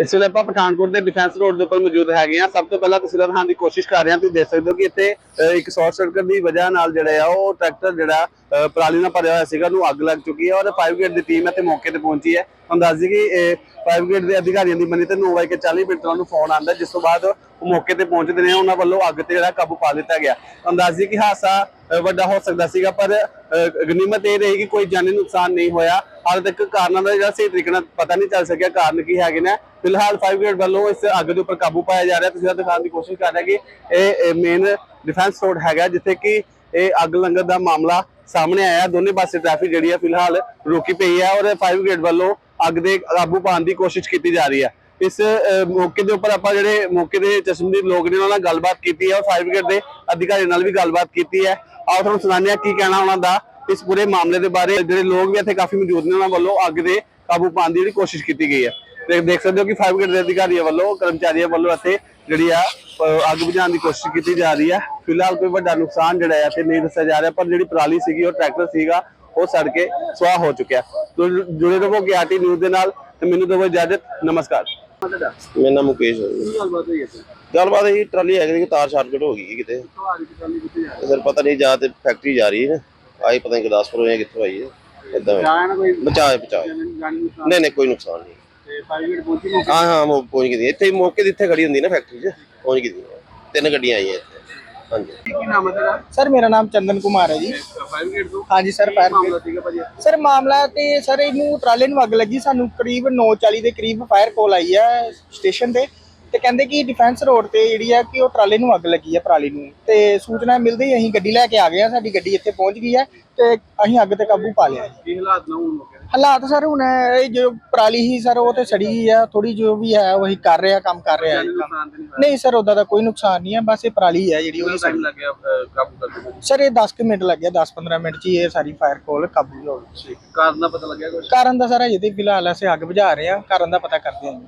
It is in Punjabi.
ਇਸ ਵੇਲੇ ਆਪਾਂ ਪਠਾਨਕੋਟ ਦੇ ਡਿਫੈਂਸ ਰੋਡ ਦੇ ਉੱਪਰ ਮੌਜੂਦ ਹੈਗੇ ਆ ਸਭ ਤੋਂ ਪਹਿਲਾਂ ਤਸਵੀਰਾਂ ਦਿਖਾਉਣ ਦੀ ਕੋਸ਼ਿਸ਼ ਕਰ ਰਹੇ ਹਾਂ ਤੁਸੀਂ ਦੇਖ ਸਕਦੇ ਹੋ ਕਿ ਇੱਥੇ ਇੱਕ ਸ਼ਾਰਟ ਸਰਕਟ ਦੀ ਵਜ੍ਹਾ ਨਾਲ ਜਿਹੜਾ ਆ ਉਹ ਟਰੈਕਟਰ ਜਿਹੜਾ ਪਰਾਲੀ ਨਾਲ ਭਰਿਆ ਹੋਇਆ ਸੀਗਾ ਉਹਨੂੰ ਅੱਗ ਲੱਗ ਚੁੱਕੀ ਹੈ ਔਰ ਫਾਇਰ ਬ੍ਰਿਗੇਡ ਦੀ ਟੀਮ ਇੱਥੇ ਮੌਕੇ ਤੇ ਪਹੁੰਚੀ ਹੈ। ਤੁਹਾਨੂੰ ਦੱਸ ਦਈਏ ਕਿ ਫਾਇਰ ਬ੍ਰਿਗੇਡ ਦੇ ਅਧਿਕਾਰੀਆਂ ਦੀ ਮੰਨੀ ਤੇ 9:40 ਮਿੰਟ ਤੋਂ ਉਹਨੂੰ ਫੋਨ ਆਉਂਦਾ ਜਿਸ ਤੋਂ ਬਾਅਦ ਉਹ ਮੌਕੇ ਤੇ ਪਹੁੰਚਦੇ ਨੇ ਉਹਨਾਂ ਵੱਲੋਂ ਅੱਗ ਤੇ ਜਿਹੜਾ ਕਾਬੂ ਪਾ ਲਿੱਤਾ ਗਿਆ। ਤੁਹਾਨੂੰ ਦੱਸ ਦਈਏ ਕਿ ਹਾਦਸਾ ਵੱਡਾ ਹੋ ਸਕਦਾ ਸੀਗਾ ਪਰ ਅਹ, ਗਨੀਮਤ ਇਹ ਰਹੀ ਕਿ ਕੋਈ ਜਾਨੀ ਨੁਕਸਾਨ ਨਹੀਂ ਹੋਇਆ। ਹਾਲੇ ਤੱਕ ਕਾਰਨਾਂ ਦਾ ਜਿਹੜਾ ਸਹੀ ਤਰੀਕੇ ਨਾਲ ਪਤਾ ਨਹੀਂ ਚੱਲ ਸਕਿਆ ਕਾਰਨ ਕੀ ਹੈਗੇ ਨੇ। ਫਿਲਹਾਲ ਫਾਇਰ ਬ੍ਰਿਗੇਡ ਵੱਲੋਂ ਇਸ ਅੱਗ ਦੇ ਉੱਪਰ ਕਾਬੂ ਪਾਇਆ ਜਾ ਰਿਹਾ। ਤੁਸੀਂ ਦਿਖਾਉਣ ਦੀ ਕੋਸ਼ਿਸ਼ ਕਰ ਰਹੇ ਕਿ ਇਹ ਮੇਨ ਡਿਫੈਂਸ ਰੋਡ ਹੈਗਾ, ਜਿੱਥੇ ਕਿ ਇਹ ਅੱਗ ਲੰਗਣ ਦਾ ਮਾਮਲਾ ਸਾਹਮਣੇ ਆਇਆ। ਦੋਨੇ ਪਾਸੇ ਟ੍ਰੈਫਿਕ ਜਿਹੜੀ ਹੈ ਫਿਲਹਾਲ ਰੋਕੀ ਪਈ ਹੈ ਔਰ ਫਾਇਰ ਬ੍ਰਿਗੇਡ ਵੱਲੋਂ ਅੱਗ ਦੇ ਕਾਬੂ ਪਾਉਣ ਦੀ ਕੋਸ਼ਿਸ਼ ਕੀਤੀ ਜਾ ਰਹੀ ਹੈ। ਇਸ ਮੌਕੇ ਦੇ ਉੱਪਰ ਆਪਾਂ ਜਿਹੜੇ ਮੌਕੇ ਦੇ ਚਸ਼ਮਦੀਦ ਲੋਕ ਨੇ ਉਹਨਾਂ ਨਾਲ ਗੱਲਬਾਤ ਕੀਤੀ ਹੈ ਔਰ ਫਾਇਰ ਬ੍ਰਿਗੇਡ ਦੇ ਅਧਿਕਾਰੀ ਨਾਲ ਵੀ ਗੱਲਬਾਤ ਕੀਤੀ ਹੈ। ਆਓ ਤੁਹਾਨੂੰ ਸੁਣਾਉਂਦੇ ਹਾਂ ਕੀ ਕਹਿਣਾ ਉਹਨਾਂ ਦਾ। ਇਸ ਪੂਰੇ ਮਾਮਲੇ ਦੇ ਬਾਰੇ ਜਿਹੜੇ ਲੋਕ ਵੀ ਇੱਥੇ ਕਾਫੀ ਮੌਜੂਦ ਨੇ ਉਹਨਾਂ ਵੱਲੋਂ ਅੱਗ ਦੇ ਕਾਬੂ ਪਾਉਣ ਦੀ ਜਿਹੜੀ ਕੋਸ਼ਿਸ਼ ਕੀਤੀ ਗਈ ਹੈ। ਤੇ ਦੇਖ ਸਕਦੇ ਹੋ ਕਿ ਫਾਇਰ ਬ੍ਰਿਗੇਡ ਦੇ ਅਧਿਕਾਰੀਆਂ ਵੱਲੋਂ ਕਰਮਚਾਰੀਆਂ ਵੱਲੋਂ ਇੱਥੇ ਜਿਹੜੀ ਆ ਅੱਗ ਬੁਝਾਉਣ ਦੀ ਕੋਸ਼ਿਸ਼ ਕੀਤੀ ਜਾ ਰਹੀ ਹੈ। ਫਿਲਹਾਲ ਕੋਈ ਵੱਡਾ ਨੁਕਸਾਨ ਜਿਹੜਾ ਹੈ ਇੱਥੇ ਨਹੀਂ ਦੱਸਿਆ ਜਾ ਰਿਹਾ ਪਰ ਜਿਹੜੀ ਪਰਾਲੀ ਸੀਗੀ ਉਹ ਟਰੈਕਟਰ ਸੀਗਾ ਉਹ ਸੜ ਕੇ ਸੁਆਹ ਹੋ ਚੁੱਕਿਆ ਤੋ ਜੁੜੇ ਰਹੋ ਗਿਆਟੀ ਨਿਊਜ਼ ਦੇ ਨਾਲ ਤੇ ਮੈਨੂੰ ਦਿਓ ਇਜਾਜ਼ਤ। ਨਮਸਕਾਰ। ਮੇਰਾ ਨਾਮ ਮੁਕੇਸ਼ ਹੈ। ਗੱਲਬਾਤ ਹੋਈ ਹੈ ਗੱਲਬਾਤ ਇਹ ਤਾਰ ਸ਼ਾਰਟਕਟ ਹੋ ਗਈ ਕਿਤੇ। ਫਿਰ ਪਤਾ ਨਹੀਂ ਜਾਂ ਤੇ ਫੈਕਟਰੀ ਜਾ ਰਹੀ ਹੈ। ਨਾ ਆਈ ਪਤਾ ਨਹੀਂ ਗੁਰਦਾਸਪੁਰੋਂ ਜਾਂ ਕਿੱਥੋਂ ਆਈ ਹੈ ਇਦਾਂ ਕੋਈ ਬਚਾਏ ਬਚਾਏ ਜਾਨੀ ਨਹੀਂ ਨਹੀਂ ਕੋਈ ਨੁਕਸਾਨ ਨਹੀਂ। ਤੇ ਫਾਇਰ ਬ੍ਰਿਗੇਡ ਪਹੁੰਚੀ ਨਹੀਂ ਹਾਂ ਹਾਂ ਉਹ ਪਹੁੰਚ ਗਈ ਇੱਥੇ ਹੀ ਮੌਕੇ ਦੇ ਇੱਥੇ ਖੜੀ ਹੁੰਦੀ ਨਾ ਫੈਕਟਰੀ 'ਚ ਪਹੁੰਚ ਗਈ ਤਿੰਨ ਗੱਡੀਆਂ ਆਈਆਂ ਇੱਥੇ। ਹਾਂਜੀ। ਕੀ ਨਾਮ ਹੈ ਤੇਰਾ? ਸਰ ਮੇਰਾ ਨਾਮ ਚੰਦਨ ਕੁਮਾਰ ਹੈ ਜੀ। ਫਾਇਰ ਬ੍ਰਿਗੇਡ ਤੋਂ? ਹਾਂਜੀ ਸਰ ਫਾਇਰ ਮਾਮਲਾ ਸੀਗਾ ਭਾਜੀ? ਸਰ ਮਾਮਲਾ ਤੇ ਸਰ ਇਹਨੂੰ ਟਰਾਲੇ ਨੂੰ ਅੱਗ ਲੱਗੀ। ਸਾਨੂੰ ਕਰੀਬ 9:40 ਦੇ ਕਰੀਬ ਫਾਇਰ ਕਾਲ ਆਈ ਹੈ ਸਟੇਸ਼ਨ ਤੇ। ਤੇ ਕਹਿੰਦੇ ਕਿ ਡਿਫੈਂਸ ਰੋਡ ਤੇ ਜਿਹੜੀ ਆ ਕਿ ਉਹ ਟਰਾਲੇ ਨੂੰ ਅੱਗ ਲੱਗੀ ਹੈ ਪਰਾਲੀ ਨੂੰ। ਤੇ ਸੂਚਨਾ ਮਿਲਦੇ ਹੀ ਅਸੀਂ ਗੱਡੀ ਲੈ ਕੇ ਆ ਗਏ ਆ ਸਾਡੀ ਗੱਡੀ ਇੱਥੇ ਪਹੁੰਚ ਗਈ ਹੈ ਤੇ ਅਸੀਂ ਅੱਗ ਤੇ ਕਾਬੂ ਪਾ ਲਿਆ ਜੀ। ਕੀ ਹਾਲਾਤ ਨਾ ਹੋਣ ਮੌਕੇ ਹਾਲਾਤ ਸਰ ਹੁਣ ਇਹ ਜੋ ਪਰਾਲੀ ਹੀ ਸਰ ਉਹ ਤੇ ਸੜੀ ਆ ਥੋੜੀ ਜੋ ਵੀ ਹੈ ਉਹੀ ਕਰ ਰਿਹਾ ਕੰਮ ਕਰ ਰਿਹਾ ਹੈ ਕੰਮ। ਨੁਕਸਾਨ ਤੇ ਨਹੀਂ ਨਹੀਂ ਸਰ ਉਹਦਾ ਦਾ ਕੋਈ ਨੁਕਸਾਨ ਨਹੀਂ ਹੈ ਬਸ ਇਹ ਪਰਾਲੀ ਹੈ ਜਿਹੜੀ ਟਾਈਮ ਸੜੀ। ਲੱਗਿਆ ਅਹ, ਕਾਬੂ ਕਰਨ ਸਰ ਇਹ 10 ਕੁ ਮਿੰਟ ਲੱਗਿਆ 10-15 ਮਿੰਟ ਚ ਹੀ ਇਹ ਸਾਰੀ ਫਾਇਰ ਕਾਲ ਕਾਬੂ ਹੋ ਗਈ। ਕਾਰਨ ਦਾ ਪਤਾ ਲੱਗਿਆ ਕੁਝ ਕਾਰਨ ਦਾ ਸਰ ਅਜੇ ਤੇ ਫਿਲਹਾਲ ਅਸੀਂ ਅੱਗ ਬੁਝਾ ਰਹੇ ਹਾਂ ਕਾਰਨ ਦਾ ਪਤਾ ਕਰਦੇ ਹਾਂ ਜੀ।